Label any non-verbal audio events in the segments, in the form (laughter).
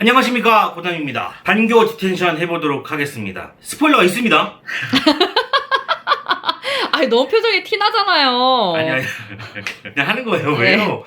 안녕하십니까 고담입니다. 반교 디텐션 해보도록 하겠습니다. 스포일러가 있습니다. (laughs) 아니 너무 표정이 티나잖아요. 아니 아니 그냥 하는 거예요. 네. 왜요?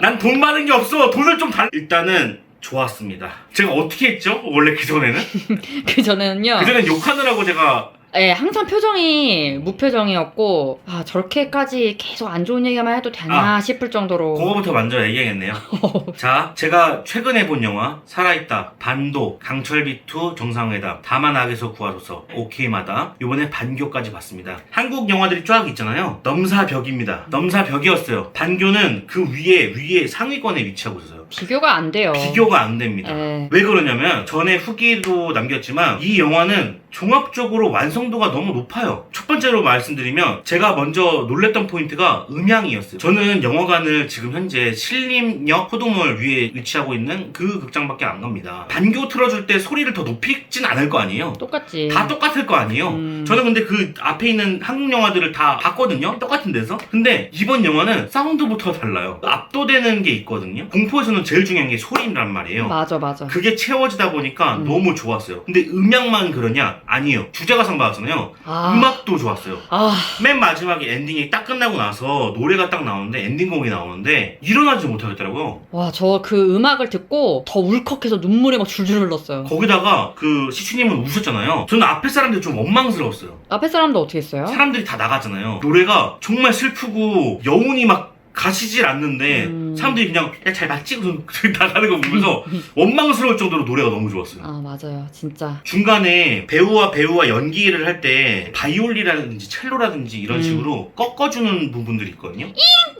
난 돈 많은 게 없어. 돈을 좀 달. 일단은 좋았습니다. 제가 어떻게 했죠? 원래 그 전에는 (laughs) 그 전에는요. 그 전엔 욕하느라고 제가 예, 항상 표정이 무표정이었고 아 저렇게까지 계속 안 좋은 얘기만 해도 되나 아. 싶을 정도로 그거부터 먼저 얘기하겠네요. (laughs) 자, 제가 최근에 본 영화 살아있다, 반도, 강철비2, 정상회담, 다만 악에서 구하소서, 오케이마다 이번에 반교까지 봤습니다. 한국 영화들이 쫙 있잖아요. 넘사벽입니다. 넘사벽이었어요. 반교는 그 위에 위에 상위권에 위치하고 있어요. 비교가 안 돼요. 비교가 안 됩니다. 예. 왜 그러냐면 전에 후기도 남겼지만 이 영화는 종합적으로 완성도가 너무 높아요. 첫 번째로 말씀드리면 제가 먼저 놀랬던 포인트가 음향이었어요. 저는 영화관을 지금 현재 신림역 호동을 위에 위치하고 있는 그 극장밖에 안 갑니다. 반교 틀어줄 때 소리를 더 높이진 않을 거 아니에요. 똑같지. 다 똑같을 거 아니에요. 음. 저는 근데 그 앞에 있는 한국 영화들을 다 봤거든요. 똑같은 데서. 근데 이번 영화는 사운드부터 달라요. 압도되는 게 있거든요. 공포에서는 제일 중요한 게 소리란 말이에요. 맞아 맞아. 그게 채워지다 보니까 음. 너무 좋았어요. 근데 음향만 그러냐? 아니에요. 주제가상 받았잖아요. 아. 음악도 좋았어요. 아 맨 마지막에 엔딩이 딱 끝나고 나서 노래가 딱 나오는데 엔딩곡이 나오는데 일어나지 못하겠더라고요. 와, 저 그 음악을 듣고 더 울컥해서 눈물이 막 줄줄 흘렀어요. 거기다가 그 시추님은 우셨잖아요. 저는 앞에 사람들이 좀 원망스러웠어요. 앞에 사람도 어떻게 했어요? 사람들이 다 나갔잖아요. 노래가 정말 슬프고 여운이 막 가시질 않는데 음. 사람들이 그냥 야, 잘 맞지? 그러고 (laughs) 나가는 거 보면서 원망스러울 정도로 노래가 너무 좋았어요. 아 맞아요, 진짜. 중간에 배우와 배우와 연기를 할 때 바이올리라든지 첼로라든지 이런 음. 식으로 꺾어주는 부분들이 있거든요.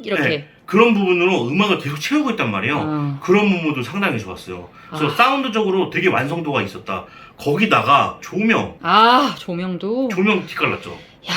이렇게. 네. 그런 부분으로 음악을 계속 채우고 있단 말이에요. 어. 그런 부분도 상당히 좋았어요. 그래서 아. 사운드적으로 되게 완성도가 있었다. 거기다가 조명, 아 조명도. 조명 티깔 났죠. 야.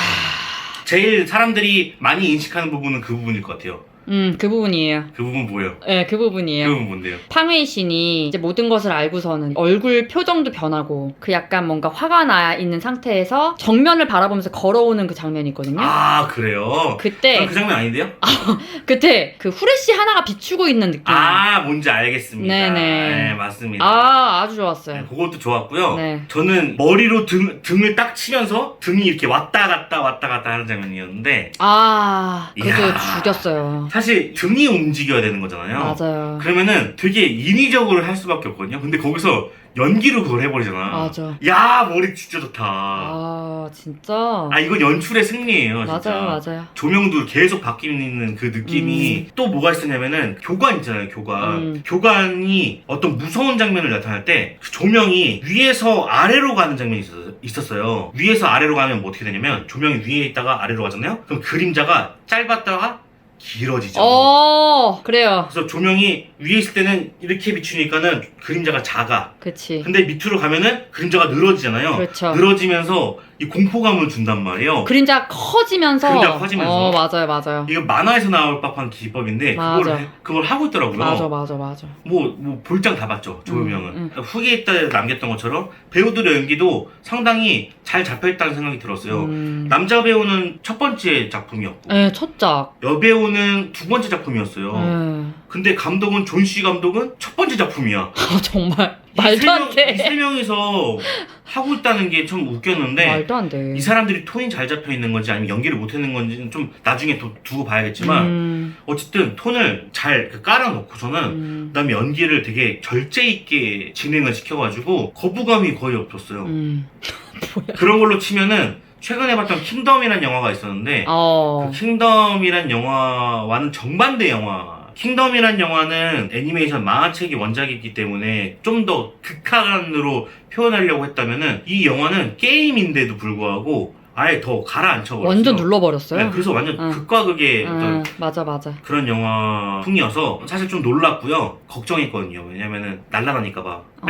제일 사람들이 많이 인식하는 부분은 그 부분일 것 같아요. 음, 그 부분이에요. 그 부분 뭐예요? 예, 그그 부분이에요. 부분 뭔데요? 팡웨이 신이 이제 모든 것을 알고서는 얼굴 표정도 변하고 그 약간 뭔가 화가 나 있는 상태에서 정면을 바라보면서 걸어오는 그 장면이 있거든요. 아 그래요? 그때 그 장면 아닌데요? (laughs) 그때 그 후레쉬 하나가 비추고 있는 느낌. 아 뭔지 알겠습니다. 네네. 네, 맞습니다. 아, 아주 네, 좋았어요. 그것도 좋았고요. 네. 저는 머리로 등, 등을 딱 치면서 등이 이렇게 왔다 갔다 왔다 갔다 하는 장면이었는데 아, 이야. 죽였어요. 사실 등이 움직여야 되는 거잖아요. 맞아요. 그러면은 되게 인위적으로 할 수밖에 없거든요. 근데 거기서 연기로 그걸 해버리잖아. 맞아. 야 머리 진짜 좋다. 아, 아, 진짜. 이건 연출의 승리예요. 진짜. 맞아요, 맞아요. 조명도 계속 바뀌는 그 느낌이 또 뭐가 있었냐면은 교관 있잖아요 교관 음. 교관이 어떤 무서운 장면을 나타낼 때그 조명이 위에서 아래로 가는 장면이 있었- 있었어요 위에서 아래로 가면 뭐 어떻게 되냐면 조명이 위에 있다가 아래로 가잖아요 그럼 그림자가 짧았다가 길어지죠 어, 그래요. 그래서 조명이 위에 있을 때는 이렇게 비추니까는 그림자가 작아 그치. 근데 밑으로 가면은 그림자가 늘어지잖아요 그렇죠. 늘어지면서 이 공포감을 준단 말이에요 그림자 커지면서. 그림자 커지면서. 어, 맞아요, 맞아요. 이거 만화에서 나올 법한 기법인데 그걸 맞아. 그걸 하고 있더라고요. 맞아, 맞아, 맞아. 뭐, 뭐 볼장 다 봤죠 조명은. 음, 후기에 때 남겼던 것처럼 배우들의 연기도 상당히 잘 잡혀있다는 생각이 들었어요. 음. 남자 배우는 첫 번째 작품이었고 네, 첫 작. 여배우는 두 번째 작품이었어요. 네. 근데 감독은 존 씨 감독은 첫 번째 작품이야. (laughs) 아, 정말. 이 말도 세안 명- 돼. 이세 명이서 하고 있다는 게 좀 웃겼는데 말도 안 돼. 이 사람들이 톤이 잘 잡혀 있는 건지 아니면 연기를 못하는 건지는 좀 나중에 두, 두고 봐야겠지만 음, 어쨌든 톤을 잘그 깔아놓고서는 음, 그다음에 연기를 되게 절제 있게 진행을 시켜가지고 거부감이 거의 없었어요. 음. (laughs) 그런 걸로 치면은 최근에 봤던 킹덤이라는 영화가 있었는데 어. 그 킹덤이란 영화와는 정반대 영화. 킹덤이란 영화는 애니메이션 만화책이 원작이기 때문에 좀 더 극한으로 표현하려고 했다면은 이 영화는 게임인데도 불구하고 아예 더 가라앉혀 버렸어요. 완전 눌러버렸어요. 네, 그래서 완전 응. 극과 극의 어떤 응, 맞아, 맞아. 그런 영화풍이어서 사실 좀 놀랐고요. 걱정했거든요. 왜냐면은 날라다니까 봐. 어.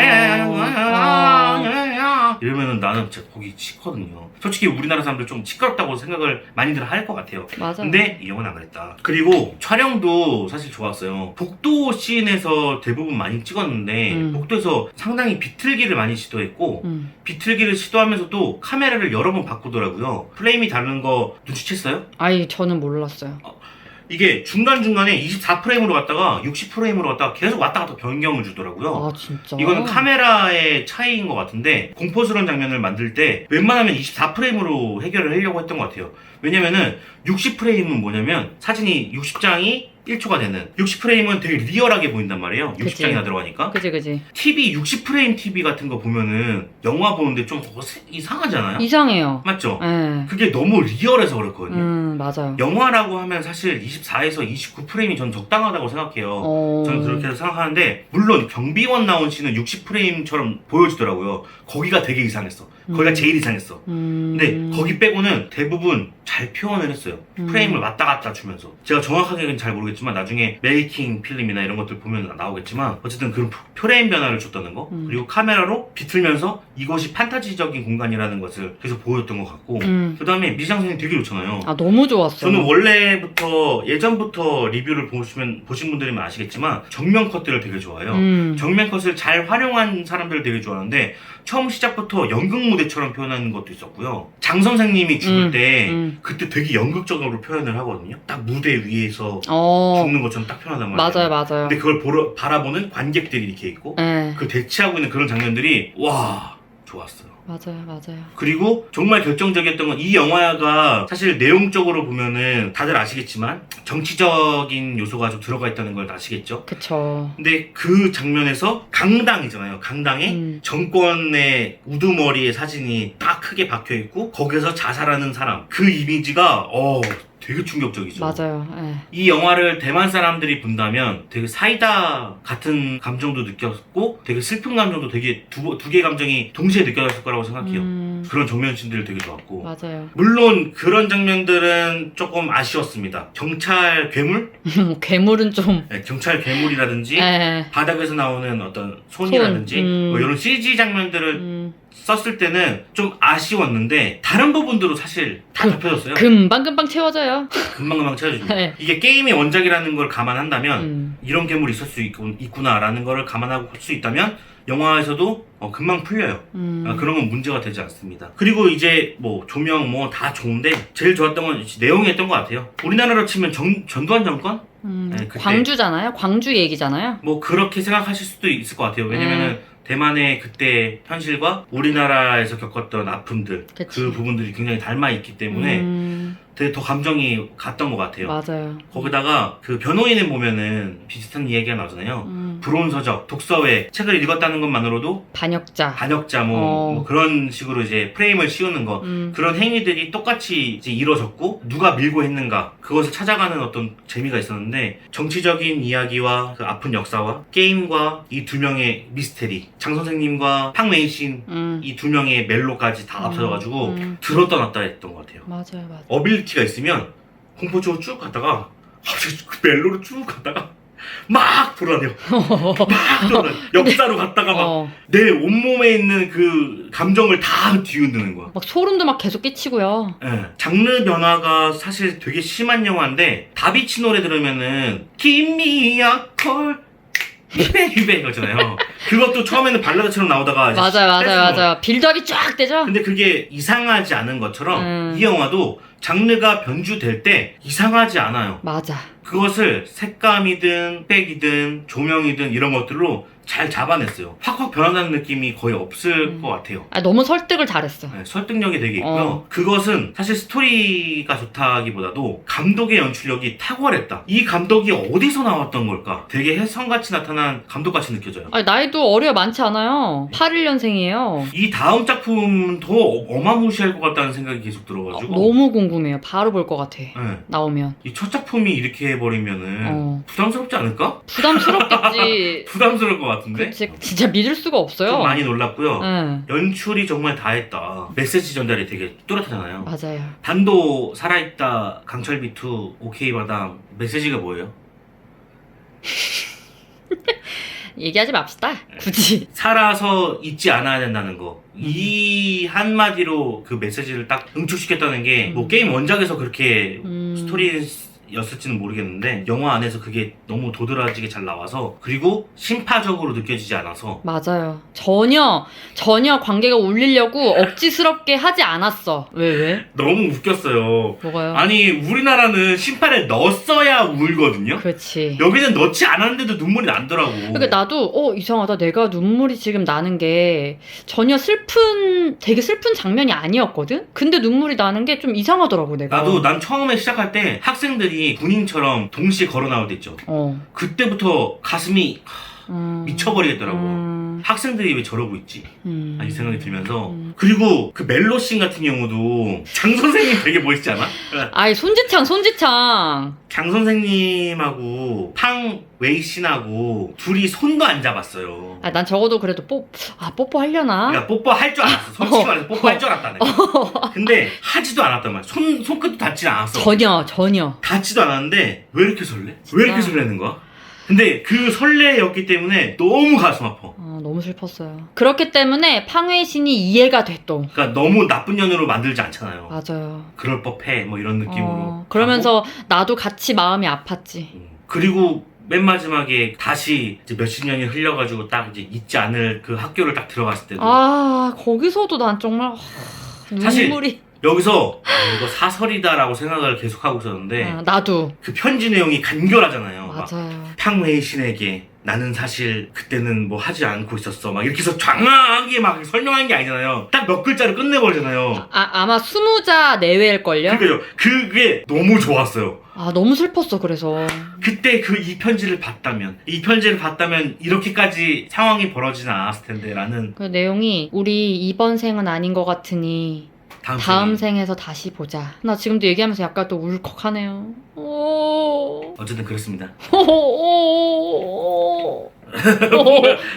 이러면은 나는 진짜 보기 싫거든요. 솔직히 우리나라 사람들 좀 시끄럽다고 생각을 많이들 할 것 같아요. 맞아. 근데 이 영화는 안 그랬다. 그리고 촬영도 사실 좋았어요. 복도 씬에서 대부분 많이 찍었는데 음. 복도에서 상당히 비틀기를 많이 시도했고 음. 비틀기를 시도하면서도 카메라를 여러 번 바꾸더라고요. 프레임이 다른 거 눈치챘어요? 아이, 저는 몰랐어요. 이게 중간중간에 24프레임으로 갔다가 60프레임으로 갔다가 계속 왔다 갔다 변경을 주더라고요. 아 진짜. 이거는 카메라의 차이인 것 같은데 공포스러운 장면을 만들 때 웬만하면 24프레임으로 해결을 하려고 했던 것 같아요. 왜냐면은 60프레임은 뭐냐면 사진이 60장이 1초가 되는 60프레임은 되게 리얼하게 보인단 말이에요. 그치. 60장이나 들어가니까. 그지 그지. TV 60프레임 TV 같은 거 보면은 영화 보는데 좀 어색- 이상하잖아요. 이상해요. 맞죠? 예. 그게 너무 리얼해서 그렇거든요. 음 맞아요. 영화라고 하면 사실 24에서 29프레임이 전 적당하다고 생각해요. 어. 저는 그렇게 생각하는데 물론 경비원 나온 씬은 60프레임처럼 보여지더라고요. 거기가 되게 이상했어. 거기가 음. 제일 이상했어. 음. 근데 거기 빼고는 대부분 잘 표현을 했어요. 음. 프레임을 왔다 갔다 주면서. 제가 정확하게는 잘 모르겠지만 나중에 메이킹 필름이나 이런 것들 보면 나오겠지만 어쨌든 그런 프- 프레임 변화를 줬다는 거 음. 그리고 카메라로 비틀면서 이것이 판타지적인 공간이라는 것을 계속 보였던 것 같고 음. 그 다음에 미장센이 되게 좋잖아요. 아 너무 좋았어요. 저는 원래부터 예전부터 리뷰를 보시면 보신 분들이면 아시겠지만 정면 컷들을 되게 좋아해요. 음. 정면 컷을 잘 활용한 사람들을 되게 좋아하는데 처음 시작부터 연극 무대처럼 표현하는 것도 있었고요. 장 선생님이 죽을 음, 때 음. 그때 되게 연극적으로 표현을 하거든요. 딱 무대 위에서 어. 죽는 것처럼 딱 표현하단 말이에요. 맞아요 맞아요. 근데 그걸 보러, 바라보는 관객들이 이렇게 있고 예. 그 대치하고 있는 그런 장면들이 와 좋았어요. 맞아요 맞아요. 그리고 정말 결정적이었던 건 이 영화가 사실 내용적으로 보면은 다들 아시겠지만 정치적인 요소가 좀 들어가 있다는 걸 아시겠죠? 그쵸. 근데 그 장면에서 강당이잖아요. 강당에 음. 정권의 우두머리의 사진이 딱 크게 박혀 있고 거기서 자살하는 사람 그 이미지가 어 되게 충격적이죠. 맞아요. 예. 이 영화를 대만 사람들이 본다면 되게 사이다 같은 감정도 느꼈고 되게 슬픈 감정도 되게 두 두개 감정이 동시에 느껴졌을 거라고 생각해요. 음. 그런 정면신들 되게 좋았고 맞아요. 물론 그런 장면들은 조금 아쉬웠습니다. 경찰 괴물, 괴물은 좀. 네, 경찰 괴물이라든지 예. 바닥에서 나오는 어떤 손이라든지 손, 음. 뭐 이런 CG 장면들을 음. 썼을 때는 좀 아쉬웠는데 다른 부분들도 사실 다 그- 잡혀졌어요. 금방 금방 채워져요. (laughs) 금방금방 채워줍니다. 네. 이게 게임의 원작이라는 걸 감안한다면 음. 이런 괴물이 있을 수 있구, 있구나라는 거를 감안하고 볼 수 있다면 영화에서도 어, 금방 풀려요. 음. 아, 그런 건 문제가 되지 않습니다. 그리고 이제 뭐 조명 뭐 다 좋은데 제일 좋았던 건 내용이었던 것 같아요. 우리나라로 치면 정- 전두환 정권? 음. 네, 그때- 광주잖아요. 광주 얘기잖아요. 뭐 그렇게 생각하실 수도 있을 것 같아요. 음. 왜냐면은 대만의 그때 현실과 우리나라에서 겪었던 아픔들 그 그치. 부분들이 굉장히 닮아 있기 때문에 음. 되게 더 감정이 갔던 것 같아요. 맞아요. 거기다가 그 변호인을 보면은 비슷한 이야기가 나오잖아요. 음. 불온 서적, 독서회, 책을 읽었다는 것만으로도 반역자. 반역자 뭐, 어. 뭐 그런 식으로 이제 프레임을 씌우는 거 음. 그런 행위들이 똑같이 이제 이루어졌고 누가 밀고 했는가 그것을 찾아가는 어떤 재미가 있었는데 정치적인 이야기와 그 아픈 역사와 게임과 이 두 명의 미스테리 장 선생님과 팡 메이신 음. 이 두 명의 멜로까지 다 합쳐가지고 음. 들었다 놨다 했던 것 같아요. 맞아요, 맞아요. 어빌 리티가 있으면 공포 쪽으로 쭉 갔다가 갑자기 그 멜로로 쭉 갔다가 막 돌아다녀. 막 돌아다녀. (laughs) 역사로 갔다가 막 어, 내 온몸에 있는 그 감정을 다 뒤흔드는 거야. 막 소름도 막 계속 끼치고요. 예. 장르 변화가 사실 되게 심한 영화인데 다비치 노래 들으면은 김미야 콜 휘베 이거잖아요. (laughs) 그것도 처음에는 발라드처럼 나오다가 이제 맞아요, 맞아요, 댄스로 맞아요. 빌드업이 쫙 되죠? 근데 그게 이상하지 않은 것처럼 음. 이 영화도 장르가 변주될 때 이상하지 않아요. 맞아. 그것을 색감이든 백이든 조명이든 이런 것들로 잘 잡아냈어요. 확확 변한다는 느낌이 거의 없을 음. 것 같아요. 아, 너무 설득을 잘했어. 네, 설득력이 되게 있고요. 어. 그것은 사실 스토리가 좋다기보다도 감독의 연출력이 탁월했다. 이 감독이 어디서 나왔던 걸까? 되게 혜성같이 나타난 감독같이 느껴져요. 아니, 나이도 어려 많지 않아요. 81년생이에요. 이 다음 작품은 더 어마무시할 것 같다는 생각이 계속 들어가지고 너무 궁금해요. 바로 볼 것 같아. 네. 나오면. 이 첫 작품이 이렇게 해버리면은 어. 부담스럽지 않을까? 부담스럽겠지. (laughs) 부담스러울 것 같 은데? 그치. 진짜 믿을 수가 없어요. 좀 많이 놀랐고요. 응. 연출이 정말 다 했다. 메시지 전달이 되게 뚜렷하잖아요. 맞아요. 단도 살아있다 강철비투 오케이 바담 메시지가 뭐예요? (laughs) 얘기하지 맙시다. 굳이. 살아서 잊지 않아야 된다는 거. 이 한마디로 그 메시지를 딱 응축시켰다는 게뭐 음. 게임 원작에서 그렇게 음. 스토리 였을지는 모르겠는데 영화 안에서 그게 너무 도드라지게 잘 나와서 그리고 심파적으로 느껴지지 않아서 맞아요. 전혀 전혀 관계가 울리려고 억지스럽게 하지 않았어. 왜 왜? 너무 웃겼어요. 뭐가요? 아니 우리나라는 심판에 넣었어야 울거든요. 그렇지. 여기는 넣지 않았는데도 눈물이 나더라고. 그러니까 나도 어 이상하다. 내가 눈물이 지금 나는 게 전혀 슬픈 되게 슬픈 장면이 아니었거든. 근데 눈물이 나는 게 좀 이상하더라고 내가. 나도 난 처음에 시작할 때 학생들이 군인처럼 동시에 걸어 나올 때 있죠. 어. 그때부터 가슴이 음. 미쳐버리겠더라고. 음. 학생들이 왜 저러고 있지? 음. 아, 이 생각이 들면서 음. 그리고 그 멜로씬 같은 경우도 장 선생님 되게 멋있지 않아? (laughs) 아이 손지창 손지창. 장 선생님하고 팡 웨이 신하고 둘이 손도 안 잡았어요. 아 난 적어도 그래도 뽀아 뽀뽀 하려나? 그러니까 뽀뽀할 줄 알았어. 솔직히 말해서 뽀뽀할 줄 알았다 내가. 근데 하지도 않았단 말이야. 손 손끝도 닿지 않았어. 전혀 전혀. 닿지도 않았는데 왜 이렇게 설레? 왜 이렇게. 설레는 거야? 근데 그 설레였기 때문에 너무 가슴 아파. 아, 너무 슬펐어요. 그렇기 때문에 팡웨이신이 이해가 돼 또. 그러니까 너무 나쁜 년으로 만들지 않잖아요. 맞아요. 그럴 법해 뭐 이런 느낌으로. 어, 그러면서 나도 같이 마음이 아팠지. 음. 그리고 맨 마지막에 다시 이제 몇십 년이 흘려가지고 딱 이제 잊지 않을 그 학교를 딱 들어갔을 때도 아 거기서도 난 정말 하, 사실 눈물이. (laughs) 여기서 아, 이거 사설이다라고 생각을 계속 하고 있었는데 아, 나도 그 편지 내용이 간결하잖아요. 막 맞아요. 팡웨이 신에게 나는 사실 그때는 뭐 하지 않고 있었어. 막 이렇게 해서 장황하게 막 설명한 게 아니잖아요. 딱 몇 글자로 끝내버리잖아요. 아 아마 스무 자 내외일 걸요. 그러니까요. 그게 너무 좋았어요. 아 너무 슬펐어 그래서. 그때 그 이 편지를 봤다면 이 편지를 봤다면 이렇게까지 상황이 벌어지진 않았을 텐데 라는 그 내용이 우리 이번 생은 아닌 것 같으니 다음, 다음 생에. 생에서 다시 보자. 나 지금도 얘기하면서 약간 또 울컥하네요. 오. 어쨌든 그렇습니다. 오. (laughs)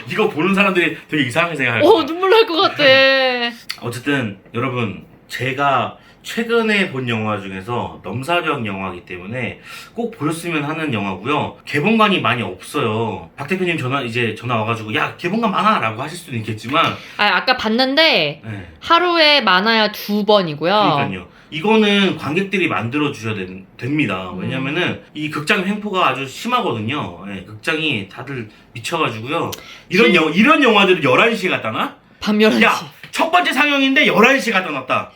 이거 보는 사람들이 되게 이상하게 생각할 오 거예요. 눈물 날 것 같아. (laughs) 어쨌든 여러분 제가 최근에 본 영화 중에서 넘사벽 영화이기 때문에 꼭 보셨으면 하는 영화고요. 개봉관이 많이 없어요. 박 대표님 전화 이제 전화 와가지고 야 개봉관 많아라고 하실 수도 있겠지만 아 아까 봤는데 네, 하루에 많아야 두 번이고요. 그러니까요. 이거는 관객들이 만들어 주셔야 된- 됩니다. 음. 왜냐면은 이 극장 횡포가 아주 심하거든요. 예, 극장이 다들 미쳐가지고요. 이런 실- 영 이런 영화들을 11시에 갖다 놔? 밤 11시. 야, 첫 번째 상영인데 11시에 갖다 놨다.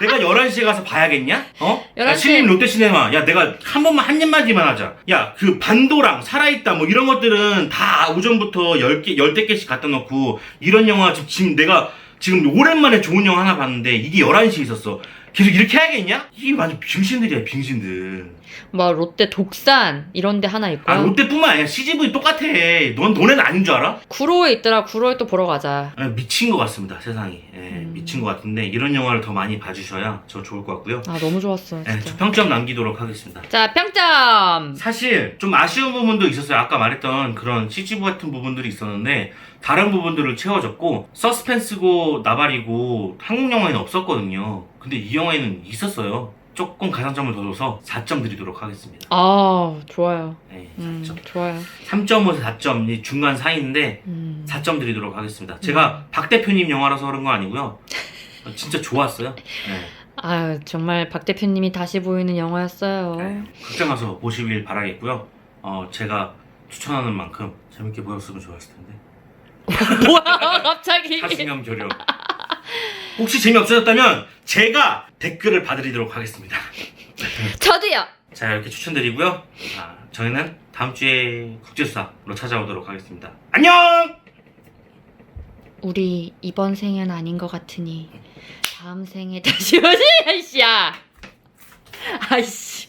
내가 11시에 가서 봐야겠냐? 어? 야, 11시에 신림 롯데시네마. 야, 내가 한 번만, 한 입마디만 하자. 야, 그 반도랑 살아있다 뭐 이런 것들은 다 오전부터 10개, 10대 개씩 갖다 놓고 이런 영화 지금, 지금 내가 지금 오랜만에 좋은 영화 하나 봤는데 이게 11시에 있었어. 계속 이렇게 해야겠냐? 이게 완전 빙신들이야, 빙신들. 뭐 롯데 독산 이런 데 하나 있고요. 아, 롯데뿐만 아니라 CGV 똑같아. 넌 너네는 아닌 줄 알아? 구로에 있더라. 구로에 또 보러 가자. 아, 미친 것 같습니다, 세상이. 예, 음. 미친 것 같은데 이런 영화를 더 많이 봐주셔야 저 좋을 것 같고요. 아 너무 좋았어요. 네, 진짜. 저 평점 남기도록 하겠습니다. 자 평점. 사실 좀 아쉬운 부분도 있었어요. 아까 말했던 그런 CGV 같은 부분들이 있었는데 다른 부분들을 채워줬고 서스펜스고 나발이고 한국 영화에는 없었거든요. 근데 이 영화에는 있었어요. 조금 가산점을 더 줘서 4점 드리도록 하겠습니다. 아 좋아요. 네, 음 4점. 좋아요. 3점에서 4점, 이 중간 사이인데 음. 4점 드리도록 하겠습니다. 제가 박 대표님 영화라서 그런 거 아니고요. 진짜 좋았어요. 네. 아 정말 박 대표님이 다시 보이는 영화였어요. 네, 극장 가서 보시길 바라겠고요. 어, 제가 추천하는 만큼 재밌게 보였으면 좋았을 텐데. (laughs) 뭐야 갑자기? (laughs) 사승염 교려. 혹시 재미없으셨다면 제가 댓글을 봐드리도록 하겠습니다. 저도요. 자 이렇게 추천드리고요. 아, 저희는 다음 주에 국제수사로 찾아오도록 하겠습니다. 안녕! 우리 이번 생은 아닌 것 같으니 다음 생에 다시 (laughs) 보지 아이씨야. 아이씨.